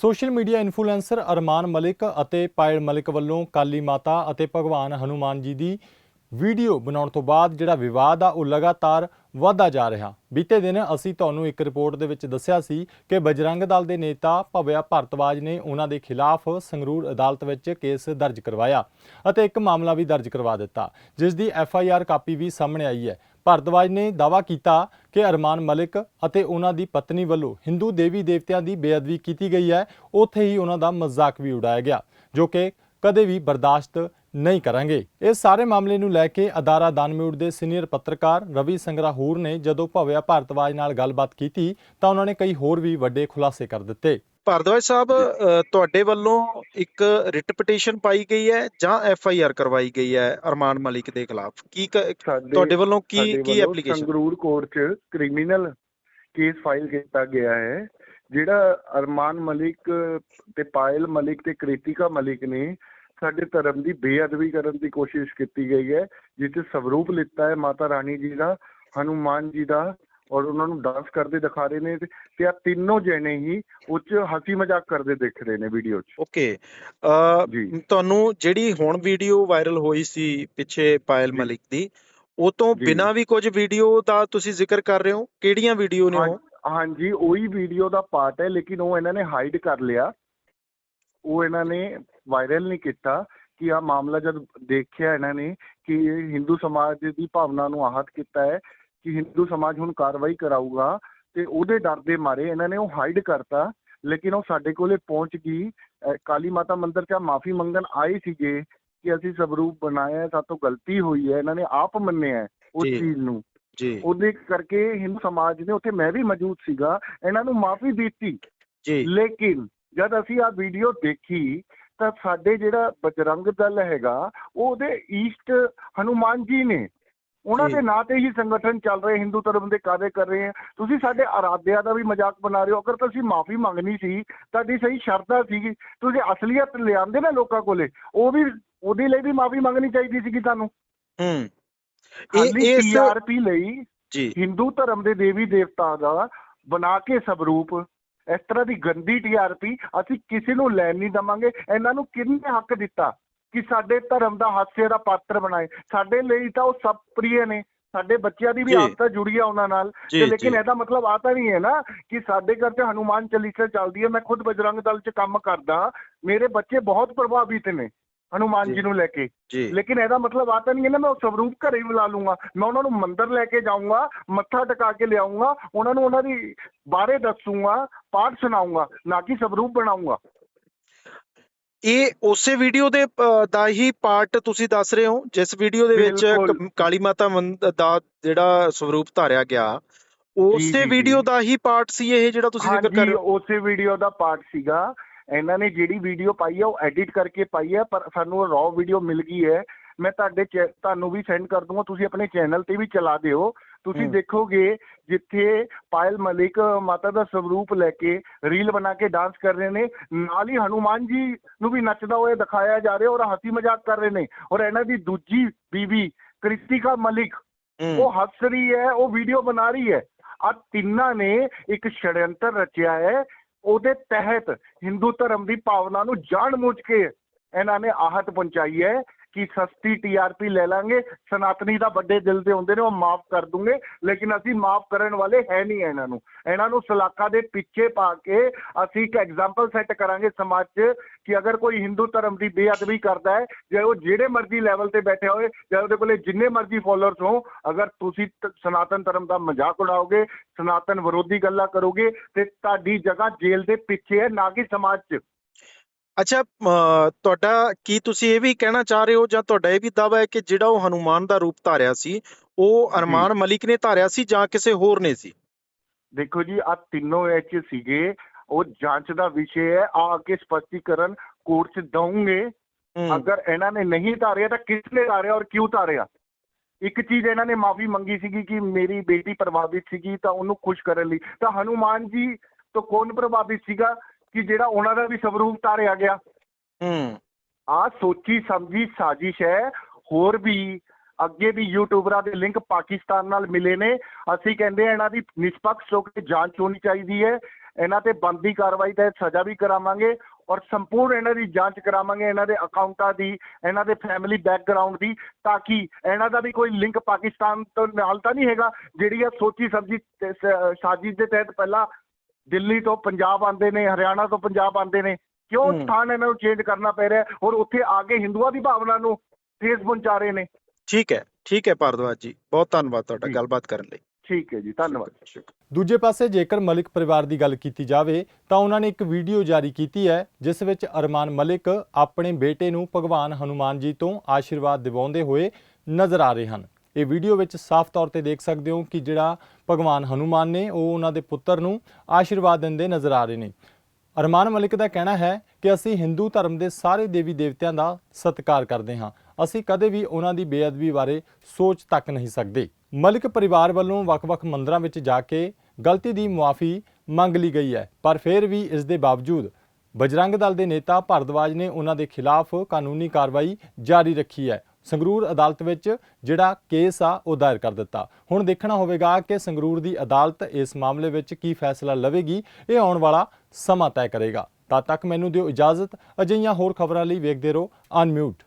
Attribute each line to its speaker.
Speaker 1: Social media influencer Armaan Malik ਅਤੇ ਪਾਇਲ ਮਲਿਕ ਵੱਲੋਂ ਕਾਲੀ ਮਾਤਾ ਅਤੇ ਭਗਵਾਨ ਹਨੂਮਾਨ ਜੀ ਦੀ ਵੀਡੀਓ ਬਣਾਉਣ ਤੋਂ ਬਾਅਦ ਜਿਹੜਾ ਵਿਵਾਦ ਆ, ਉਹ ਲਗਾਤਾਰ ਵਧਦਾ ਜਾ ਰਿਹਾ। ਬੀਤੇ ਦਿਨ ਅਸੀਂ ਤੁਹਾਨੂੰ ਇੱਕ ਰਿਪੋਰਟ ਦੇ ਵਿੱਚ ਦੱਸਿਆ ਸੀ ਕਿ ਬਜਰੰਗ ਦਲ ਦੇ ਨੇਤਾ ਭਵਿਆ ਭਾਰਤਵਾਜ ਨੇ ਉਹਨਾਂ ਦੇ ਖਿਲਾਫ ਸੰਗਰੂਰ ਅਦਾਲਤ ਵਿੱਚ ਕੇਸ ਦਰਜ ਕਰਵਾਇਆ ਅਤੇ ਇੱਕ ਮਾਮਲਾ ਵੀ ਦਰਜ ਕਰਵਾ ਦਿੱਤਾ, ਜਿਸ ਦੀ ਐਫ ਆਈ ਆਰ ਕਾਪੀ ਵੀ ਸਾਹਮਣੇ ਆਈ ਹੈ। ਭਾਰਦਵਾਜ ਨੇ ਦਾਅਵਾ ਕੀਤਾ ਕਿ ਅਰਮਾਨ ਮਲਿਕ ਅਤੇ ਉਹਨਾਂ ਦੀ ਪਤਨੀ ਵੱਲੋਂ ਹਿੰਦੂ ਦੇਵੀ ਦੇਵਤਿਆਂ ਦੀ ਬੇਅਦਬੀ ਕੀਤੀ ਗਈ ਹੈ। ਉੱਥੇ ਹੀ ਉਹਨਾਂ ਦਾ ਮਜ਼ਾਕ ਵੀ ਉਡਾਇਆ ਗਿਆ, ਜੋ ਕਿ ਕਦੇ ਵੀ ਬਰਦਾਸ਼ਤ ਨਹੀਂ ਕਰਾਂਗੇ। ਇਸ ਸਾਰੇ ਮਾਮਲੇ ਨੂੰ ਲੈ ਕੇ ਅਦਾਰਾ ਦਾਨਮਿਊਟ ਦੇ ਸੀਨੀਅਰ ਪੱਤਰਕਾਰ ਰਵੀ ਸੰਗਰਾਹੂਰ ਨੇ ਜਦੋਂ ਭਵਿਆ ਭਾਰਤਵਾਜ ਨਾਲ ਗੱਲਬਾਤ ਕੀਤੀ ਤਾਂ ਉਹਨਾਂ ਨੇ ਕਈ ਹੋਰ ਵੀ ਵੱਡੇ ਖੁਲਾਸੇ ਕਰ ਦਿੱਤੇ।
Speaker 2: ਭਾਰਦਵਾਜ ਸਾਹਿਬ ਤੁਹਾਡੇ ਵੱਲੋਂ ਇੱਕ ਰਿਟ ਪਟੀਸ਼ਨ ਪਾਈ ਗਈ ਹੈ ਜਾਂ ਐਫ ਆਈ ਆਰ ਕਰਵਾਈ ਗਈ ਹੈ ਅਰਮਾਨ ਮਲਿਕ ਦੇ ਖਿਲਾਫ? ਕੀ ਤੁਹਾਡੇ ਵੱਲੋਂ ਕੀ ਕੀ ਐਪਲੀਕੇਸ਼ਨ
Speaker 3: ਸੰਗਰੂਰ ਕੋਰਟ 'ਚ ਕ੍ਰਿਮੀਨਲ ਕੇਸ ਫਾਈਲ ਕੀਤਾ ਗਿਆ ਹੈ ਜਿਹੜਾ ਅਰਮਾਨ ਮਲਿਕ ਤੇ ਪਾਇਲ ਮਲਿਕ ਤੇ ਕ੍ਰਿਤਿਕਾ ਮਲਿਕ ਨੇ ਸਾਡੇ ਧਰਮ ਦੀ ਬੇਅਦਬੀ ਕਰਨ ਦੀ ਕੋਸ਼ਿਸ਼ ਕੀਤੀ ਗਈ ਹੈ ਜਿਸ 'ਚ ਸਵਰੂਪ ਲਿੱਤਾ ਹੈ ਮਾਤਾ ਰਾਣੀ ਜੀ ਦਾ ਹਨੂਮਾਨ ਜੀ ਦਾ ਔਰ ਉਹਨਾਂ ਨੂੰ ਡਾਂਸ ਕਰਦੇ ਦਿਖਾ ਰਹੇ ਨੇ ਤੇ- ਆ ਤਿੰਨੋਂ ਜਣੇ ਹੀ ਉੱਚ ਹਸੀ ਮਜ਼ਾਕ ਕਰਦੇ ਦਿਖ ਰਹੇ ਨੇ ਵੀਡੀਓ 'ਚ
Speaker 2: ਓਕੇ। ਤੁਹਾਨੂੰ ਜਿਹੜੀ ਹੁਣ ਵੀਡੀਓ ਵਾਇਰਲ ਹੋਈ ਸੀ ਪਿੱਛੇ ਪਾਇਲ। ਮਲਿਕ ਦੀ ਉਹ ਤੋਂ। ਬਿਨਾਂ ਵੀ ਕੁਝ ਵੀਡੀਓ ਦਾ ਤੁਸੀਂ ਜ਼ਿਕਰ ਕਰ ਰਹੇ ਹੋ ਕਿਹੜੀਆਂ ਵੀਡੀਓ ਨੇ ਉਹ
Speaker 3: ਹਾਂਜੀ ਉਹੀ ਵੀਡੀਓ ਦਾ ਪਾਰਟ ਹੈ ਲੇਕਿਨ ਉਹ ਇਹਨਾਂ ਨੇ ਹਾਈਡ ਕਰ ਲਿਆ ਉਹ ਇਹਨਾਂ ਨੇ ਵਾਇਰਲ ਨਹੀਂ ਕੀਤਾ ਕਿ ਆ ਮਾਮਲਾ ਜਦ ਦੇਖਿਆ ਇਹਨਾਂ ਨੇ ਕਿ ਇਹ ਹਿੰਦੂ ਸਮਾਜ ਦੀ ਭਾਵਨਾ ਨੂੰ ਆਹਤ ਕੀਤਾ ਹੈ ਕਿ ਹਿੰਦੂ ਸਮਾਜ ਹੁਣ ਕਾਰਵਾਈ ਕਰਾਊਗਾ ਤੇ ਉਹਦੇ ਡਰ ਦੇ ਮਾਰੇ ਇਹਨਾਂ ਨੇ ਉਹ ਹਾਈਡ ਕਰਤਾ ਲੇਕਿਨ ਉਹ ਸਾਡੇ ਕੋਲੇ ਪਹੁੰਚ ਗਈ। ਕਾਲੀ ਮਾਤਾ ਮੰਦਿਰ 'ਚ ਮਾਫੀ ਮੰਗਣ ਆਏ ਸੀਗੇ ਕਿ ਅਸੀਂ ਸਵਰੂਪ ਬਣਾਇਆ ਹੈ, ਸਾਤੋਂ ਗਲਤੀ ਹੋਈ ਹੈ ਇਹਨਾਂ ਨੇ ਆਪ ਮੰਨਿਆ ਉਸ। ਚੀਜ਼ ਨੂੰ।
Speaker 2: ਜੀ।
Speaker 3: ਉਹਦੇ ਕਰਕੇ ਹਿੰਦੂ ਸਮਾਜ ਨੇ ਉੱਥੇ ਮੈਂ ਵੀ ਮੌਜੂਦ ਸੀਗਾ ਇਹਨਾਂ ਨੂੰ ਮਾਫੀ ਦਿੱਤੀ।
Speaker 2: ਜੀ।
Speaker 3: ਲੇਕਿਨ ਜਦ ਅਸੀਂ ਆ ਵੀਡੀਓ ਦੇਖੀ ਤਾਂ ਸਾਡੇ ਜਿਹੜਾ ਬਜਰੰਗ ਦਲ ਹੈਗਾ ਉਹ ਉਹਦੇ ਈਸਟ ਹਨੂਮਾਨ ਜੀ ਨੇ ਉਹਨਾਂ। ਦੇ ਨਾਂ ਤੇ ਹੀ ਸੰਗਠਨ ਚੱਲ ਰਹੇ ਹਿੰਦੂ ਧਰਮ ਦੇ ਕਾਰਜ ਕਰ ਰਹੇ ਆ ਤੁਸੀਂ ਸਾਡੇ ਆਰਾਧਿਆ ਦਾ ਵੀ ਮਜ਼ਾਕ ਬਣਾ ਰਹੇ ਹੋ। ਅਗਰ ਤੁਸੀਂ ਮਾਫੀ ਮੰਗਣੀ ਸੀ ਤੁਹਾਡੀ ਸਹੀ ਸ਼ਰਧਾ ਸੀਗੀ ਤੁਸੀਂ ਅਸਲੀਅਤ ਲਿਆਂਦੇ ਨਾ ਲੋਕਾਂ ਕੋਲੇ ਉਹ ਵੀ ਉਹਦੇ ਲਈ ਵੀ ਮਾਫੀ ਮੰਗਣੀ ਚਾਹੀਦੀ ਸੀਗੀ ਤੁਹਾਨੂੰ।
Speaker 2: ਹੂੰ। ਇਹ
Speaker 3: ਖਾਲੀ
Speaker 2: ਇਸ
Speaker 3: ਟੀਆਰਪੀ ਲਈ
Speaker 2: ਜੀ।
Speaker 3: ਹਿੰਦੂ ਧਰਮ ਦੇ ਦੇਵੀ ਦੇਵਤਾ ਦਾ ਬਣਾ ਕੇ ਸਵਰੂਪ ਇਸ ਤਰ੍ਹਾਂ ਦੀ ਗੰਦੀ ਟੀਆਰਪੀ ਅਸੀਂ ਕਿਸੇ ਨੂੰ ਲੈਣ ਨਹੀਂ ਦਵਾਂਗੇ। ਇਹਨਾਂ ਨੂੰ ਕਿਹਨੇ ਹੱਕ ਦਿੱਤਾ? ਕਿ ਸਾਡੇ ਧਰਮ ਦਾ ਹਾਸੇ ਦਾ ਪਾਤਰ ਬਣਾਏ। ਸਾਡੇ ਲਈ ਤਾਂ ਉਹ ਸਭ ਪ੍ਰਿਯ ਨੇ। ਸਾਡੇ ਬੱਚਿਆਂ ਦੀ ਵੀ। ਆਸਤਾ ਜੁੜੀ ਆ ਉਹਨਾਂ ਨਾਲ। ਤੇ ਲੇਕਿਨ। ਇਹਦਾ ਮਤਲਬ ਆ ਤਾਂ ਨਹੀਂ ਹੈ ਨਾ ਕਿ ਸਾਡੇ ਘਰ 'ਚ ਹਨੂਮਾਨ ਚਾਲੀਸਾ ਚੱਲਦੀ ਹੈ। ਮੈਂ ਖੁਦ ਬਜਰੰਗ ਦਲ 'ਚ ਕੰਮ ਕਰਦਾ। ਮੇਰੇ ਬੱਚੇ ਬਹੁਤ ਪ੍ਰਭਾਵਿਤ ਨੇ ਹਨੂਮਾਨ
Speaker 2: ਜੀ।
Speaker 3: ਨੂੰ ਲੈ ਕੇ। ਲੇਕਿਨ ਇਹਦਾ ਮਤਲਬ ਆ ਤਾਂ ਨਹੀਂ ਹੈ ਨਾ ਮੈਂ ਉਹ ਸਵਰੂਪ ਘਰੇ ਹੀ ਬੁਲਾ ਲੂੰਗਾ। ਮੈਂ ਉਹਨਾਂ ਨੂੰ ਮੰਦਿਰ ਲੈ ਕੇ ਜਾਊਂਗਾ ਮੱਥਾ ਟਿਕਾ ਕੇ ਲਿਆਉਂਗਾ ਉਹਨਾਂ ਨੂੰ ਉਹਨਾਂ ਦੀ ਬਾਰੇ ਦੱਸੂਗਾ ਪਾਠ ਸੁਣਾਉਂਗਾ ਨਾ ਕਿ ਸਵਰੂਪ ਬਣਾਉਂਗਾ
Speaker 2: ਇਹ ਉਸੇ ਵੀਡੀਓ ਦੇ ਦਾ ਹੀ ਪਾਰਟ ਤੁਸੀਂ ਦੱਸ ਰਹੇ ਹੋ ਜਿਸ ਵੀਡੀਓ ਦੇ ਵਿੱਚ ਕਾਲੀ ਮਾਤਾ ਦਾ ਜਿਹੜਾ ਸਰੂਪ ਧਾਰਿਆ ਗਿਆ ਉਸੇ। ਵੀਡੀਓ ਦਾ ਹੀ ਪਾਰਟ ਸੀ ਇਹ ਜਿਹੜਾ ਤੁਸੀਂ ਜ਼ਿਕਰ ਕਰ ਰਹੇ ਹੋ?
Speaker 3: ਉਸੇ ਵੀਡੀਓ ਦਾ ਪਾਰਟ ਸੀਗਾ। ਇਹਨਾਂ ਨੇ ਜਿਹੜੀ ਵੀਡੀਓ ਪਾਈ ਹੈ ਉਹ ਐਡਿਟ ਕਰਕੇ ਪਾਈ ਹੈ ਪਰ ਸਾਨੂੰ ਉਹ ਰॉ ਵੀਡੀਓ ਮਿਲ ਗਈ ਹੈ। ਮੈਂ ਤੁਹਾਡੇ ਤੁਹਾਨੂੰ ਵੀ ਸੈਂਡ ਕਰ ਦੂੰਗਾ ਤੁਸੀਂ ਆਪਣੇ ਚੈਨਲ ਤੇ ਵੀ ਚਲਾ ਦਿਓ। ਤੁਸੀਂ। ਦੇਖੋਗੇ ਜਿੱਥੇ ਪਾਇਲ ਮਲਿਕ ਮਾਤਾ ਦਾ ਸਵਰੂਪ ਲੈ ਕੇ ਰੀਲ ਬਣਾ ਕੇ ਡਾਂਸ ਕਰ ਰਹੇ ਨੇ ਨਾਲ ਹੀ ਹਨੂਮਾਨ ਜੀ ਨੂੰ ਵੀ ਨੱਚਦਾ ਹੋਇਆ ਦਿਖਾਇਆ ਜਾ ਰਿਹਾ ਔਰ ਹਸੀ ਮਜ਼ਾਕ ਕਰ ਰਹੇ ਨੇ ਔਰ ਇਹਨਾਂ ਦੀ ਦੂਜੀ ਬੀਵੀ ਕ੍ਰਿਤਿਕਾ ਮਲਿਕ ਉਹ ਹੱਸ ਰਹੀ ਹੈ ਉਹ ਵੀਡੀਓ ਬਣਾ ਰਹੀ ਹੈ। ਆ ਤਿੰਨਾਂ ਨੇ ਇੱਕ ਛੜਯੰਤਰ ਰਚਿਆ ਹੈ ਉਹਦੇ ਤਹਿਤ ਹਿੰਦੂ ਧਰਮ ਦੀ ਭਾਵਨਾ ਨੂੰ ਜਾਣ ਕੇ ਇਹਨਾਂ ਨੇ ਆਹਤ ਪਹੁੰਚਾਈ ਹੈ। ਕਿ ਸਸਤੀ ਟੀਆਰਪੀ ਲੈ ਲਾਂਗੇ ਸਨਾਤਨੀ ਦਾ ਵੱਡੇ ਦਿਲ ਦੇ ਹੁੰਦੇ ਨੇ ਉਹ ਮਾਫ ਕਰ ਦੂੰਗੇ ਲੇਕਿਨ ਅਸੀਂ ਮਾਫ ਕਰਨ ਵਾਲੇ ਹੈ ਨਹੀਂ ਇਹਨਾਂ ਨੂੰ ਇਹਨਾਂ ਨੂੰ ਸਲਾਖਾ ਦੇ ਪਿੱਛੇ ਪਾ ਕੇ ਅਸੀਂ ਇੱਕ ਐਗਜ਼ਾਮਪਲ ਸੈੱਟ ਕਰਾਂਗੇ ਸਮਾਜ 'ਚ ਕਿ ਅਗਰ ਕੋਈ ਹਿੰਦੂ ਧਰਮ ਦੀ ਬੇਅਦਬੀ ਕਰਦਾ ਹੈ ਜੇ ਉਹ ਜਿਹੜੇ ਮਰਜ਼ੀ ਲੈਵਲ ਤੇ ਬੈਠੇ ਹੋਏ ਜਾਂ ਉਹਦੇ ਕੋਲੇ ਜਿੰਨੇ ਮਰਜ਼ੀ ਫਾਲੋਅਰਸ ਹੋ ਅਗਰ ਤੁਸੀਂ ਸਨਾਤਨ ਧਰਮ ਦਾ ਮਜ਼ਾਕ ਉਡਾਓਗੇ ਸਨਾਤਨ ਵਿਰੋਧੀ ਗੱਲਾਂ ਕਰੋਗੇ ਤੇ ਤੁਹਾਡੀ ਜਗ੍ਹਾ ਜੇਲ੍ਹ ਦੇ ਪਿੱਛੇ ਹੈ ਨਾ ਕਿ ਸਮਾਜ 'ਚ
Speaker 2: ਅੱਛਾ ਤੁਹਾਡਾ ਕੀ ਤੁਸੀਂ ਇਹ ਵੀ ਕਹਿਣਾ ਚਾਹ ਰਹੇ ਹੋ ਜਾਂ ਤੁਹਾਡਾ ਇਹ ਵੀ ਦਾਵਾ ਹੈ ਕਿ ਜਿਹੜਾ ਉਹ ਹਨੂਮਾਨ ਦਾ ਰੂਪ ਧਾਰਿਆ ਸੀ ਉਹ ਅਰਮਾਨ ਮਲਿਕ ਨੇ ਧਾਰਿਆ ਸੀ ਜਾਂ ਕਿਸੇ ਹੋਰ ਨੇ ਸੀ?
Speaker 3: ਦੇਖੋ ਜੀ ਆ ਤਿੰਨੋਂ ਇਹ 'ਚ ਸੀਗੇ ਉਹ ਜਾਂਚ ਦਾ ਵਿਸ਼ੇ ਹੈ ਆ ਅੱਗੇ ਸਪਸ਼ਟੀਕਰਨ ਕੋਰਟ 'ਚ ਦਊਂਗੇ।
Speaker 2: ਹੂੰ,
Speaker 3: ਅਗਰ ਇਹਨਾਂ ਨੇ ਨਹੀਂ ਧਾਰਿਆ ਤਾਂ ਕਿਸ ਨੇ ਧਾਰਿਆ ਔਰ ਕਿਉਂ ਧਾਰਿਆ? ਇੱਕ ਚੀਜ਼ ਇਹਨਾਂ ਨੇ ਮਾਫੀ ਮੰਗੀ ਸੀਗੀ ਕਿ ਮੇਰੀ ਬੇਟੀ ਪ੍ਰਭਾਵਿਤ ਸੀਗੀ ਤਾਂ ਉਹਨੂੰ ਖੁਸ਼ ਕਰਨ ਲਈ। ਤਾਂ ਹਨੂਮਾਨ ਜੀ ਤੋਂ ਕੌਣ ਪ੍ਰਭਾਵਿਤ ਸੀਗਾ? ਕਿ ਜਿਹੜਾ ਉਹਨਾਂ ਦਾ ਵੀ ਸਵਰੂਪ ਧਾਰਿਆ ਗਿਆ।
Speaker 2: ਹੂੰ।
Speaker 3: ਆ ਸੋਚੀ ਸਮਝੀ ਸਾਜ਼ਿਸ਼ ਹੈ। ਹੋਰ ਵੀ ਅੱਗੇ ਵੀ ਯੂਟਿਊਬਰਾਂ ਦੇ ਲਿੰਕ ਪਾਕਿਸਤਾਨ ਨਾਲ ਮਿਲੇ ਨੇ। ਅਸੀਂ ਕਹਿੰਦੇ ਆ ਇਹਨਾਂ ਦੀ ਨਿਸ਼ਪਕਸ਼ ਹੋ ਕੇ ਜਾਂਚ ਹੋਣੀ ਚਾਹੀਦੀ ਹੈ। ਇਹਨਾਂ ਤੇ ਬੰਦੀ ਕਾਰਵਾਈ ਤੇ ਸਜ਼ਾ ਵੀ ਕਰਾਵਾਂਗੇ ਔਰ ਸੰਪੂਰਨ ਇਹਨਾਂ ਦੀ ਜਾਂਚ ਕਰਾਵਾਂਗੇ ਇਹਨਾਂ ਦੇ ਅਕਾਊਂਟਾਂ ਦੀ ਇਹਨਾਂ ਦੇ ਫੈਮਿਲੀ ਬੈਕਗ੍ਰਾਉਂਡ ਦੀ ਤਾਂ ਕਿ ਇਹਨਾਂ ਦਾ ਵੀ ਕੋਈ ਲਿੰਕ ਪਾਕਿਸਤਾਨ ਤੋਂ ਨਾਲ ਤਾਂ ਨਹੀਂ ਹੈਗਾ। ਜਿਹੜੀ ਇਹ ਸੋਚੀ ਸਮਝੀ ਸਾਜ਼ਿਸ਼ ਦੇ ਤਹਿਤ ਪਹਿਲਾਂ ਦਿੱਲੀ ਤੋਂ ਪੰਜਾਬ ਆਉਂਦੇ ਨੇ ਹਰਿਆਣਾ ਤੋਂ ਪੰਜਾਬ ਆਉਂਦੇ ਨੇ ਕਿਉਂ। ਸਥਾਨ ਇਹਨਾਂ ਨੂੰ ਚੇਂਜ ਕਰਨਾ ਪੈ ਰਿਹਾ? ਔਰ ਉੱਥੇ ਆ ਕੇ ਹਿੰਦੂਆਂ ਦੀ ਭਾਵਨਾ ਨੂੰ ਠੇਸ ਪਹੁੰਚਾ ਰਹੇ ਨੇ।
Speaker 2: ਠੀਕ ਹੈ ਠੀਕ ਹੈ ਭਾਰਦਵਾਜ ਜੀ ਬਹੁਤ ਧੰਨਵਾਦ ਤੁਹਾਡਾ। ਗੱਲਬਾਤ ਕਰਨ ਲਈ।
Speaker 3: ਠੀਕ ਹੈ ਜੀ ਧੰਨਵਾਦ।
Speaker 1: ਦੂਜੇ ਪਾਸੇ ਜੇਕਰ ਮਲਿਕ ਪਰਿਵਾਰ ਦੀ ਗੱਲ ਕੀਤੀ ਜਾਵੇ ਤਾਂ ਉਹਨਾਂ ਨੇ ਇੱਕ ਵੀਡੀਓ ਜਾਰੀ ਕੀਤੀ ਹੈ ਜਿਸ ਵਿੱਚ ਅਰਮਾਨ ਮਲਿਕ ਆਪਣੇ ਬੇਟੇ ਨੂੰ ਭਗਵਾਨ ਹਨੂਮਾਨ ਜੀ ਤੋਂ ਆਸ਼ੀਰਵਾਦ ਦਿਵਾਉਂਦੇ ਹੋਏ ਨਜ਼ਰ ਆ ਰਹੇ ਹਨ। ਇਹ ਵੀਡੀਓ ਵਿੱਚ ਸਾਫ਼ ਤੌਰ ਤੇ ਦੇਖ ਸਕਦੇ ਹੋ ਕਿ ਜਿਹੜਾ ਭਗਵਾਨ ਹਨੂਮਾਨ ਨੇ, ਉਹ ਉਹਨਾਂ ਦੇ ਪੁੱਤਰ ਨੂੰ ਆਸ਼ੀਰਵਾਦ ਦਿੰਦੇ ਨਜ਼ਰ ਆ ਰਹੇ ਨੇ। ਅਰਮਾਨ ਮਲਿਕ ਦਾ ਕਹਿਣਾ ਹੈ ਕਿ ਅਸੀਂ ਹਿੰਦੂ ਧਰਮ ਦੇ ਸਾਰੇ ਦੇਵੀ ਦੇਵਤਿਆਂ ਦਾ ਸਤਿਕਾਰ ਕਰਦੇ ਹਾਂ। ਅਸੀਂ ਕਦੇ ਵੀ ਉਹਨਾਂ ਦੀ ਬੇਅਦਬੀ ਬਾਰੇ ਸੋਚ ਤੱਕ ਨਹੀਂ ਸਕਦੇ। ਮਲਿਕ ਪਰਿਵਾਰ ਵੱਲੋਂ ਵੱਖ-ਵੱਖ ਮੰਦਰਾਂ ਵਿੱਚ ਜਾ ਕੇ ਗਲਤੀ ਦੀ ਮੁਆਫੀ ਮੰਗ ਲਈ ਗਈ ਹੈ, ਪਰ ਫਿਰ ਵੀ ਇਸ ਦੇ ਬਾਵਜੂਦ ਬਜਰੰਗ ਦਲ ਦੇ ਨੇਤਾ ਭਾਰਦਵਾਜ ਨੇ ਉਹਨਾਂ ਦੇ ਖਿਲਾਫ ਕਾਨੂੰਨੀ ਕਾਰਵਾਈ ਜਾਰੀ ਰੱਖੀ ਹੈ। ਸੰਗਰੂਰ ਅਦਾਲਤ ਵਿੱਚ ਜਿਹੜਾ ਕੇਸ ਆ, ਉਹ ਦਾਇਰ ਕਰ ਦਿੱਤਾ। ਹੁਣ ਦੇਖਣਾ ਹੋਵੇਗਾ ਕਿ ਸੰਗਰੂਰ ਦੀ ਅਦਾਲਤ ਇਸ ਮਾਮਲੇ ਵਿੱਚ ਕੀ ਫੈਸਲਾ ਲਵੇਗੀ, ਇਹ ਆਉਣ ਵਾਲਾ ਸਮਾਂ ਤੈਅ ਕਰੇਗਾ। ਤਦ ਤੱਕ ਮੈਨੂੰ ਦਿਓ ਇਜਾਜ਼ਤ। ਅਜਿਹੀਆਂ ਹੋਰ ਖਬਰਾਂ ਲਈ ਵੇਖਦੇ ਰਹੋ, ਅਨਮਿਊਟ।